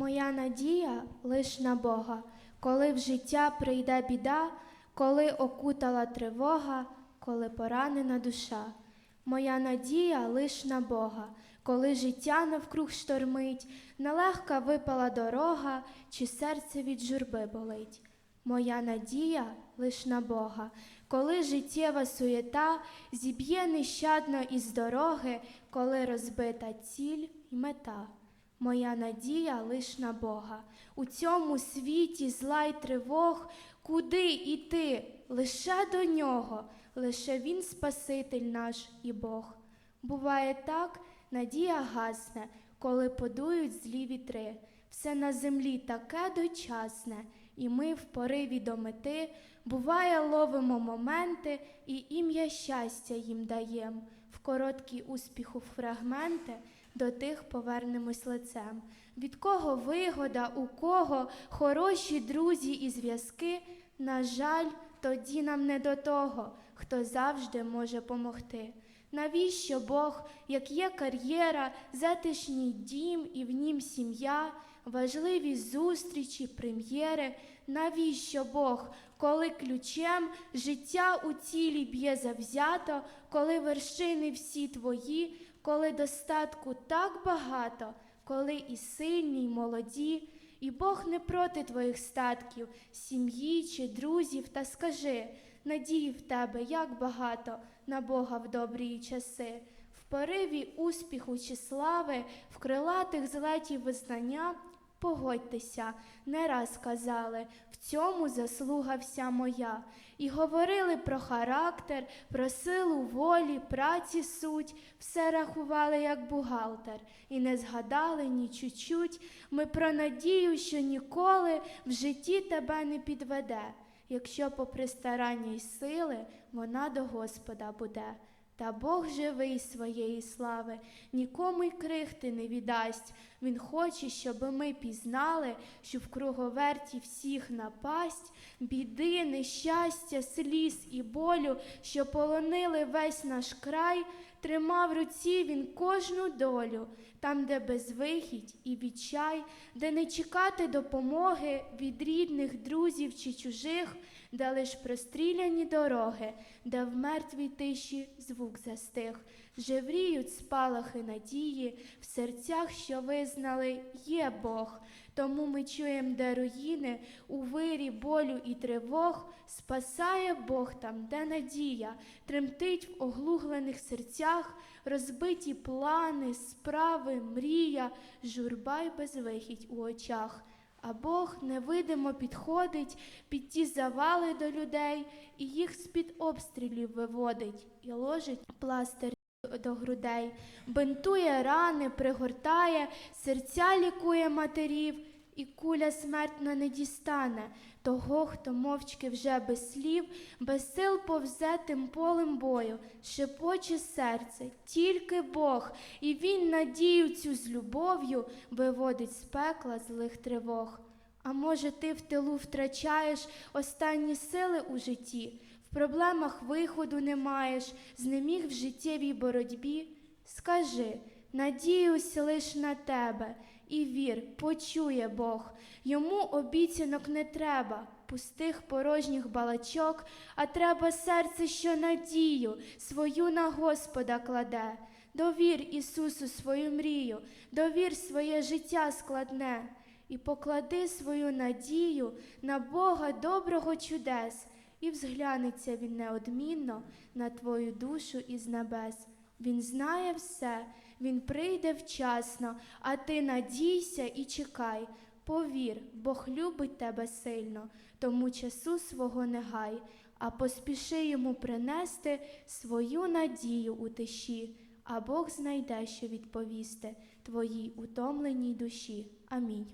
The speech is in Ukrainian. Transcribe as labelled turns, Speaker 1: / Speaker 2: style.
Speaker 1: Моя надія лиш на Бога, коли в життя прийде біда, коли окутала тривога, коли поранена душа. Моя надія лиш на Бога, коли життя навкруг штормить, нелегка випала дорога, чи серце від журби болить. Моя надія лиш на Бога, коли життєва суєта зіб'є нещадно із дороги, коли розбита ціль і мета. Моя надія лиш на Бога. У цьому світі зла й тривог, куди іти? Лише до нього, лише Він Спаситель наш і Бог. Буває так, надія гасне, коли подують злі вітри. Все на землі таке дочасне, і ми в пориві до мети, буває, ловимо моменти, і ім'я щастя їм даєм. В короткий успіху фрагменти до тих повернемось лицем. Від кого вигода, у кого хороші друзі і зв'язки, на жаль, тоді нам не до того, хто завжди може помогти. Навіщо Бог, як є кар'єра, затишній дім і в нім сім'я, важливі зустрічі, прем'єри? Навіщо Бог, коли ключем життя у цілі б'є завзято, коли вершини всі твої, коли достатку так багато, коли і сильні, й молоді, і Бог не проти твоїх статків, сім'ї чи друзів, та скажи, надії в тебе як багато на Бога в добрі часи, в пориві успіху чи слави, в крилатих злетів визнання. Погодьтеся, не раз казали, в цьому заслуга вся моя. І говорили про характер, про силу волі, праці суть, все рахували як бухгалтер, і не згадали ні чуть-чуть. Ми про надію, що ніколи в житті тебе не підведе, якщо попри старання й сили вона до Господа буде. Та Бог живий своєї слави, нікому й крихти не віддасть. Він хоче, щоби ми пізнали, що в круговерті всіх напасть, біди, нещастя, сліз і болю, що полонили весь наш край, тримав в руці він кожну долю, там, де безвихідь і відчай, де не чекати допомоги від рідних, друзів чи чужих, де лиш простріляні дороги, де в мертвій тиші звук застиг, жевріють спалахи надії в серцях, що визнали, є Бог. Тому ми чуєм, де руїни, у вирі болю і тривог, спасає Бог там, де надія, тремтить в оглуглених серцях, розбиті плани, справи, мрія, журба й безвихідь у очах. А Бог невидимо підходить під ті завали до людей, і їх з-під обстрілів виводить, і ложить пластир до грудей, бинтує рани, пригортає, серця лікує матерів, і куля смертна не дістане. Того, хто мовчки вже без слів, без сил повзе тим полем бою, шепоче серце, тільки Бог, і Він надію цю з любов'ю виводить з пекла злих тривог. А може, ти в тилу втрачаєш останні сили у житті, проблемах виходу не маєш, знеміг в життєвій боротьбі? Скажи, надіюсь лиш на тебе, і вір, почує Бог, йому обіцянок не треба, пустих порожніх балачок, а треба серце, що надію свою на Господа кладе. Довір Ісусу свою мрію, довір своє життя складне і поклади свою надію на Бога доброго чудес, і взглянеться Він неодмінно на твою душу із небес. Він знає все, Він прийде вчасно, а ти надійся і чекай. Повір, Бог любить тебе сильно, тому часу свого не гай, а поспіши йому принести свою надію у тиші, а Бог знайде, що відповісти твоїй утомленій душі. Амінь.